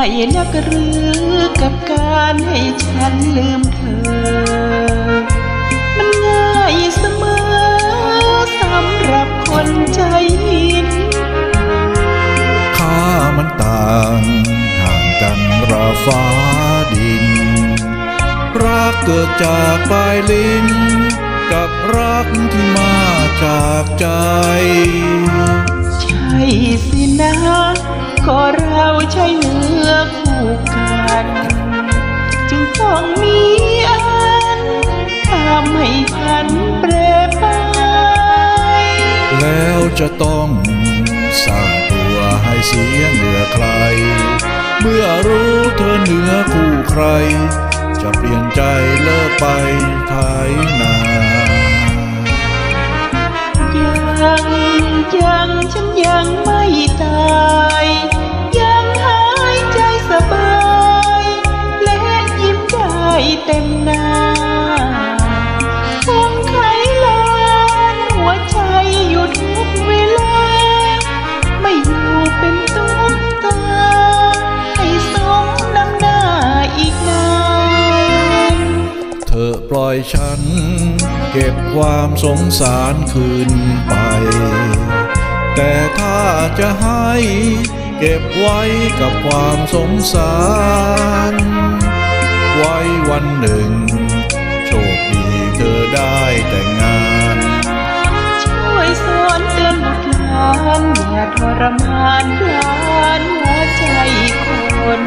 หรือกับการให้ฉันลืมเธอ มันง่ายเสมอสำหรับคนใจหินข้ามันต่างห่างกันราฟ้าดิน รักเกิดจากปลายลิ้น กับรักที่มาจากใจ ใช่สินะ ก็เราใช่เนื้อ องมีอันทำให้พันเปรไป แล้วจะต้องสร้างตัวให้เสียเหนือใคร เมื่อรู้เธอเหนือคู่ใคร จะเปลี่ยนใจเลิกไปไทยนาย เต็มหน้าคงไขลานหัวใจอยู่ทุกเวลา ไม่อยู่เป็นตุ๊กตา ให้สมน้ำหน้าอีกนานเธอปล่อยฉัน เก็บความสงสารคืนไป แต่ถ้าจะให้ เก็บไว้กับความสงสาร ไว้วันหนึ่ง โชคดีเธอได้แต่งงาน ช่วยสอนเตือนบุตรหลานอย่าทรมานพลานหัวใจคน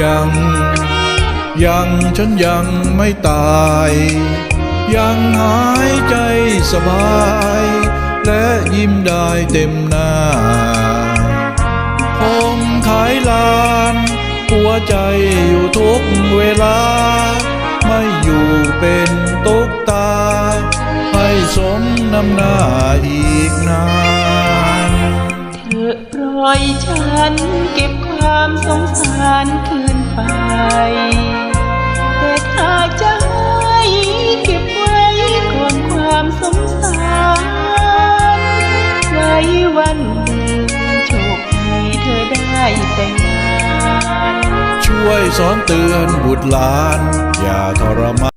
ยัง ยังฉันยังไม่ตาย ยังหายใจสบาย และยิ้มได้เต็มหน้าคงขายลาน หัวใจอยู่ทุกเวลา ไม่อยู่เป็นตุ๊กตา ให้สมน้ำหน้าอีกนานเธอปล่อยฉันเก ความสงสารคืนไป แต่ถ้าจะให้เก็บไว้ก่อนความสงสารไว้วันหนึ่งโชคดีเธอได้แต่งงาน ช่วยสอนเตือนบุตรหลาน อย่าทรมาน